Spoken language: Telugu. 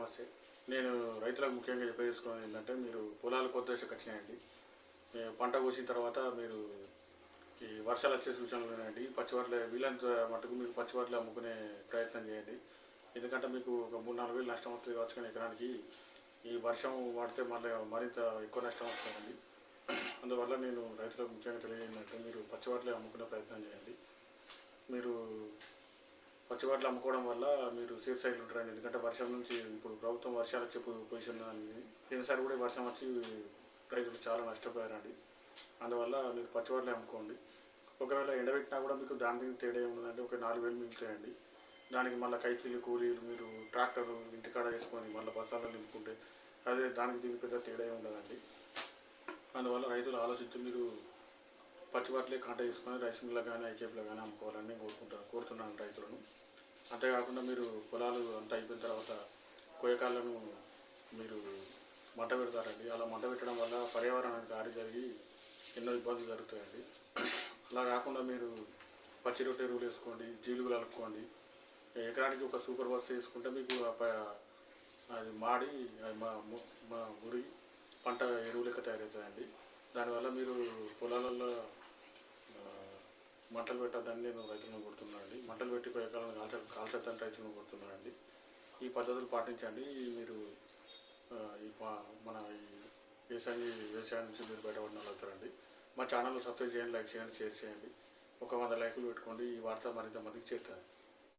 నమస్తే. నేను రైతులకు ముఖ్యంగా చెప్పేసుకోవడం ఏంటంటే మీరు పొలాలు కొత్త దశకు వచ్చినాయండి పంట కోసిన తర్వాత మీరు ఈ వర్షాలు వచ్చే సూచనలు ఉన్నాయండి పచ్చివాట్ల వీలంత మటుకు మీరు పచ్చివాట్లు అమ్ముకునే ప్రయత్నం చేయండి. ఎందుకంటే మీకు ఒక మూడు నాలుగు వేలు నష్టం వస్తుంది కావచ్చు కానీ ఎకరానికి. ఈ వర్షం వాడితే మళ్ళీ మరింత ఎక్కువ నష్టం వస్తుందండి. అందువల్ల నేను రైతులకు ముఖ్యంగా తెలియజేయంటే మీరు పచ్చివాట్లే అమ్ముకునే ప్రయత్నం చేయండి. మీరు పచ్చివాట్లు అమ్ముకోవడం వల్ల మీరు సేఫ్ సైడ్ ఉంటారండి ఎందుకంటే వర్షం నుంచి ఇప్పుడు ప్రభుత్వం వర్షాలు వచ్చే పొజిషన్ ఉంది ఈసారి కూడా వర్షం వచ్చి రైతులు చాలా నష్టపోయారండి. అందువల్ల మీరు పచ్చివాట్లే అమ్ముకోండి. ఒకవేళ ఎండబెట్టినా కూడా మీకు దానికి తేడా ఏముందంటే ఒక నాలుగు వేలు మిగులుతాయండి. దానికి మళ్ళీ కైకిలు కూలీలు మీరు ట్రాక్టర్ ఇంటికాడ వేసుకొని మళ్ళీ బస్సాలలో నింపుకుంటే అదే దానికి దీనికి పెద్ద తేడా ఏమి ఉండదండి అందువల్ల రైతులు ఆలోచించి మీరు పచ్చివాట్లే కాంట చేసుకొని రైస్ మిల్లో కానీ ఐకేపీలో కానీ అమ్ముకోవాలని నేను కోరుకుంటాను కోరుతున్నాను రైతులను. అంతేకాకుండా మీరు పొలాలు అంతా అయిపోయిన తర్వాత కోయకాలను మీరు మంట పెడతారండి. అలా మంట పెట్టడం వల్ల పర్యావరణానికి హాని జరిగి ఎన్నో ఇబ్బందులు జరుగుతాయండి. అలా కాకుండా మీరు పచ్చి రొట్టె ఎరువులు వేసుకోండి జీలుగులు అలుక్కోండి. ఎకరానికి ఒక సూపర్ బస్ వేసుకుంటే మీకు అది మాడి అది మా మా గురి పంట ఎరువు లెక్క తయారవుతుందండి దానివల్ల మీరు పొలాలలో మంటలు పెట్టద్దని నేను రైతులను కొడుతున్నానండి మంటలు పెట్టి పోయేకాలను కాల్చ కాల్చొద్దని రైతులను కొడుతున్నానండి ఈ పద్ధతులు పాటించండి. మీరు ఈ మన ఈ వ్యవసాయం వ్యవసాయం నుంచి మీరు బయటపడిన వాళ్ళు అవుతారండి. మా ఛానల్ సబ్స్క్రైబ్ చేయండి లైక్ చేయండి షేర్ చేయండి. ఒక వంద లైకులు పెట్టుకోండి. ఈ వార్త మరింత మందికి చేరుతుంది.